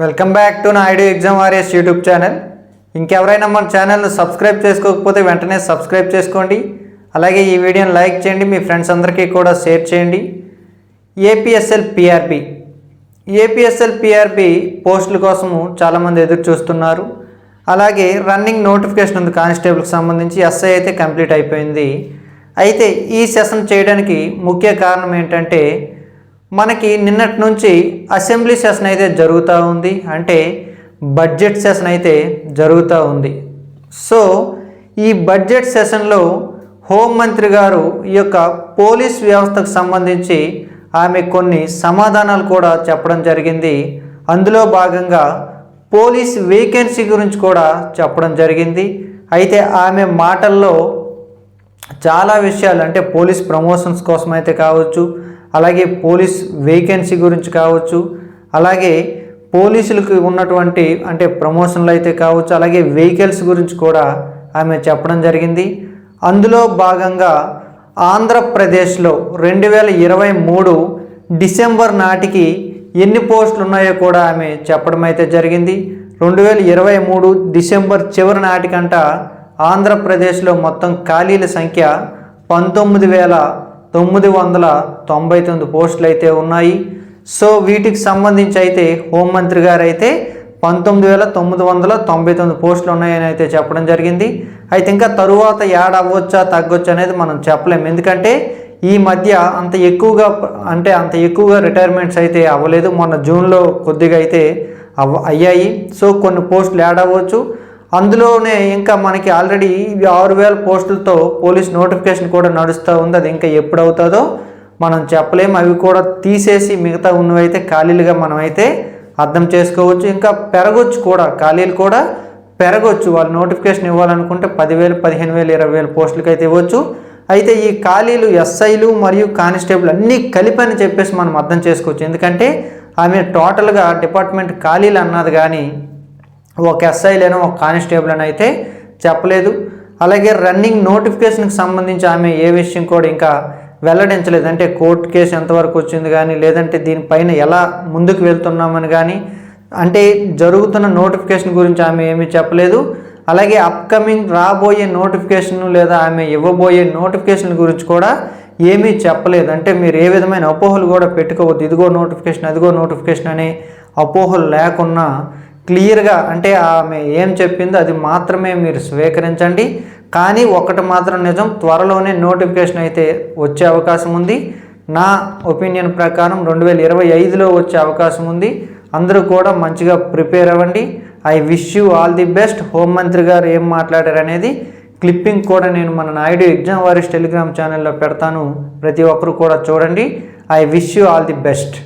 Welcome back to Naidu exam warriors YouTube channel ఇంకెవరైనా మన ఛానల్ను సబ్స్క్రైబ్ చేసుకోకపోతే వెంటనే సబ్స్క్రైబ్ చేసుకోండి. అలాగే ఈ వీడియోని లైక్ చేయండి. మీ ఫ్రెండ్స్ అందరికీ కూడా షేర్ చేయండి. ఏపీఎస్ఎల్ పిఆర్పి ఏపీఎస్ఎల్ పిఆర్పి పోస్టుల కోసము చాలామంది ఎదురు చూస్తున్నారు. అలాగే రన్నింగ్ నోటిఫికేషన్ ఉంది కానిస్టేబుల్కి సంబంధించి. ఎస్ఐ అయితే కంప్లీట్ అయిపోయింది. అయితే ఈ సెషన్ చేయడానికి ముఖ్య కారణం ఏంటంటే మనకి నిన్నటి నుంచి అసెంబ్లీ సెషన్ అయితే జరుగుతూ ఉంది. అంటే బడ్జెట్ సెషన్ అయితే జరుగుతూ ఉంది. సో ఈ బడ్జెట్ సెషన్లో హోంమంత్రి గారు ఈ యొక్క పోలీస్ వ్యవస్థకు సంబంధించి ఆమె కొన్ని సమాధానాలు కూడా చెప్పడం జరిగింది. అందులో భాగంగా పోలీస్ వేకెన్సీ గురించి కూడా చెప్పడం జరిగింది. అయితే ఆమె మాటల్లో చాలా విషయాలు అంటే పోలీస్ ప్రమోషన్స్ కోసం అయితే కావచ్చు అలాగే పోలీస్ వేకెన్సీ గురించి కావచ్చు అలాగే పోలీసులకు ఉన్నటువంటి అంటే ప్రమోషన్లు అయితే కావచ్చు అలాగే వెహికల్స్ గురించి కూడా ఆమె చెప్పడం జరిగింది. అందులో భాగంగా ఆంధ్రప్రదేశ్లో రెండు వేల ఇరవై మూడు డిసెంబర్ నాటికి ఎన్ని పోస్టులు ఉన్నాయో కూడా ఆమె చెప్పడం అయితే జరిగింది. రెండు వేల ఇరవై మూడు డిసెంబర్ చివరి నాటికంట ఆంధ్రప్రదేశ్లో మొత్తం ఖాళీల సంఖ్య పంతొమ్మిది వేల తొమ్మిది వందల తొంభై తొమ్మిది పోస్టులు అయితే ఉన్నాయి. సో వీటికి సంబంధించి అయితే హోంమంత్రి గారు అయితే పంతొమ్మిది వేల తొమ్మిది వందల తొంభై తొమ్మిది పోస్టులు ఉన్నాయని అయితే చెప్పడం జరిగింది. అయితే ఇంకా తరువాత యాడ్ అవ్వచ్చా తగ్గొచ్చా అనేది మనం చెప్పలేము. ఎందుకంటే ఈ మధ్య అంత ఎక్కువగా అంటే అంత ఎక్కువగా రిటైర్మెంట్స్ అయితే అవ్వలేదు. మొన్న జూన్లో కొద్దిగా అయితే అవ్వ అయ్యాయి. సో కొన్ని పోస్టులు యాడ్ అవ్వచ్చు. అందులోనే ఇంకా మనకి ఆల్రెడీ ఆరు వేల పోస్టులతో పోలీస్ నోటిఫికేషన్ కూడా నడుస్తూ ఉంది. అది ఇంకా ఎప్పుడు అవుతుందో మనం చెప్పలేము అవి కూడా తీసేసి మిగతా ఉన్నవైతే ఖాళీలుగా మనమైతే అర్థం చేసుకోవచ్చు. ఇంకా పెరగొచ్చు కూడా. ఖాళీలు కూడా పెరగొచ్చు. వాళ్ళు నోటిఫికేషన్ ఇవ్వాలనుకుంటే పదివేలు పదిహేను వేలు ఇరవై వేలు పోస్టులకి అయితే ఇవ్వచ్చు. అయితే ఈ ఖాళీలు ఎస్ఐలు మరియు కానిస్టేబుల్ అన్నీ కలిపి అని చెప్పేసి మనం అర్థం చేసుకోవచ్చు. ఎందుకంటే ఆమె టోటల్గా డిపార్ట్మెంట్ ఖాళీలు అన్నది కానీ ఒక ఎస్ఐలేనో ఒక కానిస్టేబుల్ అని అయితే చెప్పలేదు. అలాగే రన్నింగ్ నోటిఫికేషన్కి సంబంధించి ఆమె ఏ విషయం కూడా ఇంకా వెల్లడించలేదు. అంటే కోర్టు కేసు ఎంతవరకు వచ్చింది కానీ లేదంటే దీనిపైన ఎలా ముందుకు వెళ్తున్నామని కానీ అంటే జరుగుతున్న నోటిఫికేషన్ గురించి ఆమె ఏమీ చెప్పలేదు. అలాగే అప్కమింగ్ రాబోయే నోటిఫికేషన్ లేదా ఆమె ఇవ్వబోయే నోటిఫికేషన్ గురించి కూడా ఏమీ చెప్పలేదు. అంటే మీరు ఏ విధమైన అపోహలు కూడా పెట్టుకోవద్దు. ఇదిగో నోటిఫికేషన్ అదిగో నోటిఫికేషన్ అనే అపోహలు లేకున్నా క్లియర్గా అంటే ఆమె ఏం చెప్పిందో అది మాత్రమే మీరు స్వీకరించండి. కానీ ఒకటి మాత్రం నిజం త్వరలోనే నోటిఫికేషన్ అయితే వచ్చే అవకాశం ఉంది. నా ఒపీనియన్ ప్రకారం రెండు వేల ఇరవై ఐదులో వచ్చే అవకాశం ఉంది. అందరూ కూడా మంచిగా ప్రిపేర్ అవ్వండి. I wish you all the best. హోంమంత్రి గారు ఏం మాట్లాడారు అనేది క్లిప్పింగ్ కూడా నేను మన నాయుడు ఎగ్జామ్ వారిస్ టెలిగ్రామ్ ఛానల్లో పెడతాను. ప్రతి ఒక్కరు కూడా చూడండి. I wish you all the best.